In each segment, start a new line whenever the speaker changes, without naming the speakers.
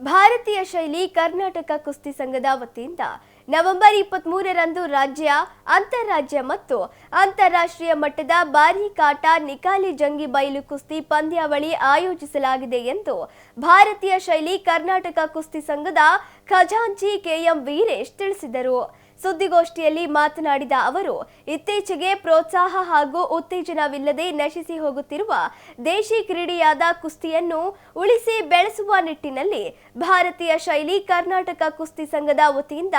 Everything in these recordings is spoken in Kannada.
ಭಾರತೀಯ ಶೈಲಿ ಕರ್ನಾಟಕ ಕುಸ್ತಿ ಸಂಘದ ವತಿಯಿಂದ ನವೆಂಬರ್ ಇಪ್ಪತ್ತ್ ಮೂರರಂದು ರಾಜ್ಯ, ಅಂತಾರಾಜ್ಯ ಮತ್ತು ಅಂತಾರಾಷ್ಟ್ರೀಯ ಮಟ್ಟದ ಬಾರಿ ಕಾಟ ನಿಕಾಲಿ ಜಂಗಿ ಬಯಲು ಕುಸ್ತಿ ಪಂದ್ಯಾವಳಿ ಆಯೋಜಿಸಲಾಗಿದೆ ಎಂದು ಭಾರತೀಯ ಶೈಲಿ ಕರ್ನಾಟಕ ಕುಸ್ತಿ ಸಂಘದ ಖಜಾಂಚಿ ಕೆಎಂ ವೀರೇಶ್ ತಿಳಿಸಿದರು. ಸುದ್ದಿಗೋಷ್ಠಿಯಲ್ಲಿ ಮಾತನಾಡಿದ ಅವರು, ಇತ್ತೀಚೆಗೆ ಪ್ರೋತ್ಸಾಹ ಹಾಗೂ ಉತ್ತೇಜನವಿಲ್ಲದೆ ನಶಿಸಿ ಹೋಗುತ್ತಿರುವ ದೇಶಿ ಕ್ರೀಡೆಯಾದ ಕುಸ್ತಿಯನ್ನು ಉಳಿಸಿ ಬೆಳೆಸುವ ನಿಟ್ಟಿನಲ್ಲಿ ಭಾರತೀಯ ಶೈಲಿ ಕರ್ನಾಟಕ ಕುಸ್ತಿ ಸಂಘದ ವತಿಯಿಂದ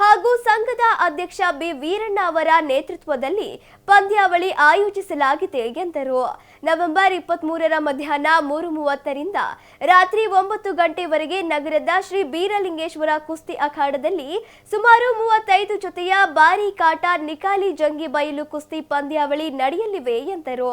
ಹಾಗೂ ಸಂಘದ ಅಧ್ಯಕ್ಷ ಬಿ ವೀರಣ್ಣ ಅವರ ನೇತೃತ್ವದಲ್ಲಿ ಪಂದ್ಯಾವಳಿ ಆಯೋಜಿಸಲಾಗಿದೆ ಎಂದರು. ನವೆಂಬರ್ ಇಪ್ಪತ್ತ್ ಮೂರರ ಮಧ್ಯಾಹ್ನ ಮೂರು ಮೂವತ್ತರಿಂದ ರಾತ್ರಿ ಒಂಬತ್ತು ಗಂಟೆವರೆಗೆ ನಗರದ ಶ್ರೀ ಬೀರಲಿಂಗೇಶ್ವರ ಕುಸ್ತಿ ಅಖಾಡದಲ್ಲಿ ಸುಮಾರು ಮೂವತ್ತೈದು ಜೊತೆಯ ಬಾರಿ ಕಾಟ ನಿಕಾಲಿ ಜಂಗಿ ಬಯಲು ಕುಸ್ತಿ ಪಂದ್ಯಾವಳಿ ನಡೆಯಲಿವೆ ಎಂದರು.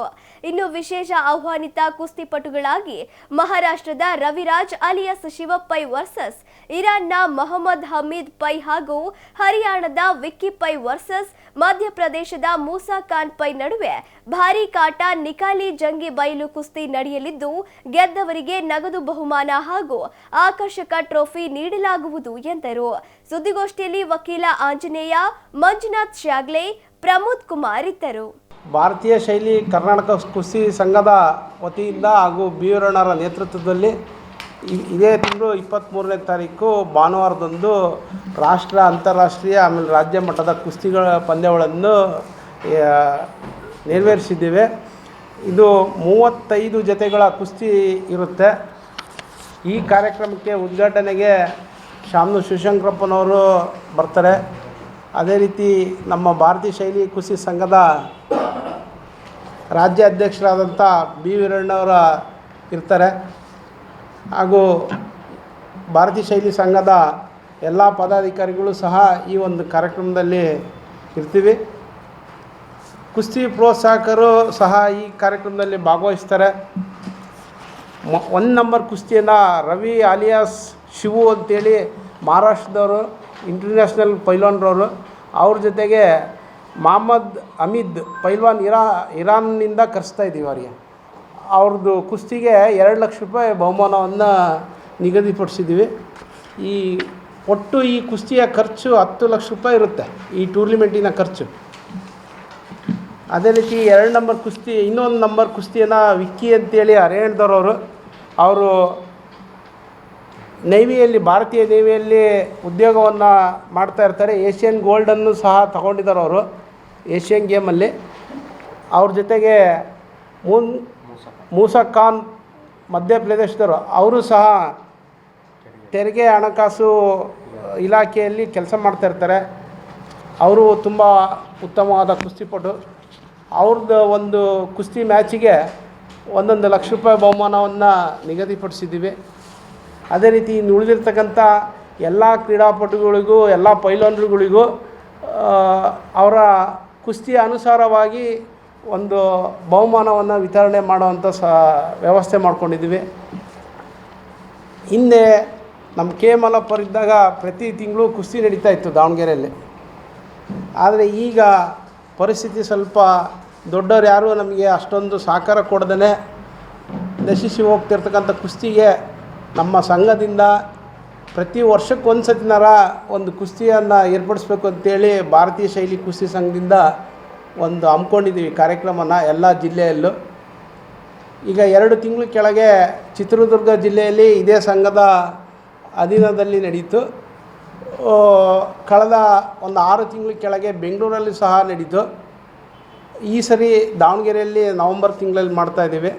ಇನ್ನು ವಿಶೇಷ ಆಹ್ವಾನಿತ ಕುಸ್ತಿಪಟುಗಳಾಗಿ ಮಹಾರಾಷ್ಟ್ರದ ರವಿರಾಜ್ ಅಲಿಯಾಸ್ ಶಿವಪ್ಪೈ ವರ್ಸಸ್, ಇರಾನ್ನ ಮೊಹಮ್ಮದ್ ಹಮೀದ್ ಪೈ ಹಾಗೂ ಹರಿಯಾಣದ ವಿಕ್ಕಿ ಪೈ ವರ್ಸಸ್, ಮಧ್ಯಪ್ರದೇಶದ ಮೂಸಾ ಖಾನ್ ಪೈ ನಡುವೆ ಭಾರಿ ಕಾಟ ನಿಕಾಲಿ ಜಂಗಿ ಬಯಲು ಕುಸ್ತಿ ನಡೆಯಲಿದ್ದು, ಗೆದ್ದವರಿಗೆ ನಗದು ಬಹುಮಾನ ಹಾಗೂ ಆಕರ್ಷಕ ಟ್ರೋಫಿ ನೀಡಲಾಗುವುದು ಎಂದರು. ಸುದ್ದಿಗೋಷ್ಠಿಯಲ್ಲಿ ವಕೀಲ ಆಂಜನೇಯ, ಮಂಜುನಾಥ್ ಶಾಗ್ಲೆ, ಪ್ರಮೋದ್ ಕುಮಾರ್ ಇದ್ದರು.
ಭಾರತೀಯ ಶೈಲಿ ಕರ್ನಾಟಕ ಕುಸ್ತಿ ಸಂಘದ ವತಿಯಿಂದ ಹಾಗೂ ಬೀರಣ್ಣರ ನೇತೃತ್ವದಲ್ಲಿ ಇದೇ ತಿಂಗಳು ಇಪ್ಪತ್ತ್ಮೂರನೇ ತಾರೀಕು ಭಾನುವಾರದಂದು ರಾಷ್ಟ್ರ ಅಂತಾರಾಷ್ಟ್ರೀಯ ಆಮೇಲೆ ರಾಜ್ಯ ಮಟ್ಟದ ಕುಸ್ತಿಗಳ ಪಂದ್ಯಗಳನ್ನು ನೆರವೇರಿಸಿದ್ದೇವೆ. ಇದು ಮೂವತ್ತೈದು ಜೊತೆಗಳ ಕುಸ್ತಿ ಇರುತ್ತೆ. ಈ ಕಾರ್ಯಕ್ರಮಕ್ಕೆ ಉದ್ಘಾಟನೆಗೆ ಶಾಮನು ಶಿವಶಂಕರಪ್ಪನವರು ಬರ್ತಾರೆ. ಅದೇ ರೀತಿ ನಮ್ಮ ಭಾರತೀಯ ಶೈಲಿ ಕುಸ್ತಿ ಸಂಘದ ರಾಜ್ಯ ಅಧ್ಯಕ್ಷರಾದಂಥ ಬಿ ವೀರಣ್ಣವರ ಇರ್ತಾರೆ. ಹಾಗೂ ಭಾರತೀಯ ಶೈಲಿ ಸಂಘದ ಎಲ್ಲ ಪದಾಧಿಕಾರಿಗಳು ಸಹ ಈ ಒಂದು ಕಾರ್ಯಕ್ರಮದಲ್ಲಿ ಇರ್ತೀವಿ. ಕುಸ್ತಿ ಪ್ರೋತ್ಸಾಹಕರು ಸಹ ಈ ಕಾರ್ಯಕ್ರಮದಲ್ಲಿ ಭಾಗವಹಿಸ್ತಾರೆ. ಒನ್ ನಂಬರ್ ಕುಸ್ತಿಯನ್ನು ರವಿ ಅಲಿಯಾಸ್ ಶಿವು ಅಂತೇಳಿ ಮಹಾರಾಷ್ಟ್ರದವರು ಇಂಟರ್ನ್ಯಾಷನಲ್ ಪೈಲ್ವಾನ್ರವರು ಅವ್ರ ಜೊತೆಗೆ ಮಹಮ್ಮದ್ ಅಮೀದ್ ಪೈಲ್ವಾನ್ ಇರಾ, ಇರಾನ್ನಿಂದ ಕರೆಸ್ತಾ ಇದ್ದೀವಿ ಅವರಿಗೆ. ಅವ್ರದ್ದು ಕುಸ್ತಿಗೆ ಎರಡು ಲಕ್ಷ ರೂಪಾಯಿ ಬಹುಮಾನವನ್ನು ನಿಗದಿಪಡಿಸಿದ್ದೀವಿ. ಈ ಒಟ್ಟು ಈ ಕುಸ್ತಿಯ ಖರ್ಚು ಹತ್ತು ಲಕ್ಷ ರೂಪಾಯಿ ಇರುತ್ತೆ, ಈ ಟೂರ್ನಿಮೆಂಟಿನ ಖರ್ಚು. ಅದೇ ರೀತಿ ಎರಡು ನಂಬರ್ ಕುಸ್ತಿ, ಇನ್ನೊಂದು ನಂಬರ್ ಕುಸ್ತಿಯನ್ನು ವಿಕ್ಕಿ ಅಂತೇಳಿ ಹರಿಯಾಣದವ್ರವರು ಅವರು ನೇವಿಯಲ್ಲಿ ಭಾರತೀಯ ನೇವಿಯಲ್ಲಿ ಉದ್ಯೋಗವನ್ನು ಮಾಡ್ತಾ ಇರ್ತಾರೆ. ಏಷ್ಯನ್ ಗೋಲ್ಡನ್ನು ಸಹ ತಗೊಂಡಿದ್ದಾರೆ ಅವರು ಏಷ್ಯನ್ ಗೇಮಲ್ಲಿ ಅವ್ರ ಜೊತೆಗೆ ಮೂನ್, ಮೂಸಾ ಖಾನ್ ಮಧ್ಯಪ್ರದೇಶದವರು, ಅವರು ಸಹ ತೆರಿಗೆ ಹಣಕಾಸು ಇಲಾಖೆಯಲ್ಲಿ ಕೆಲಸ ಮಾಡ್ತಾಯಿರ್ತಾರೆ ಅವರು ತುಂಬ ಉತ್ತಮವಾದ ಕುಸ್ತಿಪಟು ಅವ್ರದ್ದು ಒಂದು ಕುಸ್ತಿ ಮ್ಯಾಚಿಗೆ ಒಂದೊಂದು ಲಕ್ಷ ರೂಪಾಯಿ ಬಹುಮಾನವನ್ನು ನಿಗದಿಪಡಿಸಿದ್ದೀವಿ. ಅದೇ ರೀತಿ ಇನ್ನು ಉಳಿದಿರ್ತಕ್ಕಂಥ ಎಲ್ಲ ಕ್ರೀಡಾಪಟುಗಳಿಗೂ, ಎಲ್ಲ ಪೈಲವಾನ್ರುಗಳಿಗೂ ಅವರ ಕುಸ್ತಿಯ ಅನುಸಾರವಾಗಿ ಒಂದು ಬಹುಮಾನವನ್ನು ವಿತರಣೆ ಮಾಡುವಂಥ ಸ, ವ್ಯವಸ್ಥೆ ಮಾಡ್ಕೊಂಡಿದ್ದೀವಿ. ಹಿಂದೆ ನಮ್ಮ ಕೆ ಮಲ್ಲಪ್ಪರಿದ್ದಾಗ ಪ್ರತಿ ತಿಂಗಳು ಕುಸ್ತಿ ನಡೀತಾ ಇತ್ತು ದಾವಣಗೆರೆಯಲ್ಲಿ. ಆದರೆ ಈಗ ಪರಿಸ್ಥಿತಿ ಸ್ವಲ್ಪ ದೊಡ್ಡವ್ರು ಯಾರೂ ನಮಗೆ ಅಷ್ಟೊಂದು ಸಹಕಾರ ಕೊಡದೇ ನಶಿಸಿ ಹೋಗ್ತಿರ್ತಕ್ಕಂಥ ಕುಸ್ತಿಗೆ ನಮ್ಮ ಸಂಘದಿಂದ ಪ್ರತಿ ವರ್ಷಕ್ಕೆ ಒಂದು ಸತಿನಾರ ಒಂದು ಕುಸ್ತಿಯನ್ನು ಏರ್ಪಡಿಸ್ಬೇಕು ಅಂತೇಳಿ ಭಾರತೀಯ ಶೈಲಿ ಕುಸ್ತಿ ಸಂಘದಿಂದ ಒಂದು ಹಮ್ಮಿಕೊಂಡಿದ್ದೀವಿ ಕಾರ್ಯಕ್ರಮನ ಎಲ್ಲ ಜಿಲ್ಲೆಯಲ್ಲೂ. ಈಗ ಎರಡು ತಿಂಗಳ ಕೆಳಗೆ ಚಿತ್ರದುರ್ಗ ಜಿಲ್ಲೆಯಲ್ಲಿ ಇದೇ ಸಂಘದ ಅಧೀನದಲ್ಲಿ ನಡೀತು. ಕಳೆದ ಒಂದು ಆರು ತಿಂಗಳ ಕೆಳಗೆ ಬೆಂಗಳೂರಲ್ಲಿ ಸಹ ನಡೀತು. ಈ ಸರಿ ದಾವಣಗೆರೆಯಲ್ಲಿ ನವಂಬರ್ ತಿಂಗಳಲ್ಲಿ ಮಾಡ್ತಾಯಿದ್ದೀವಿ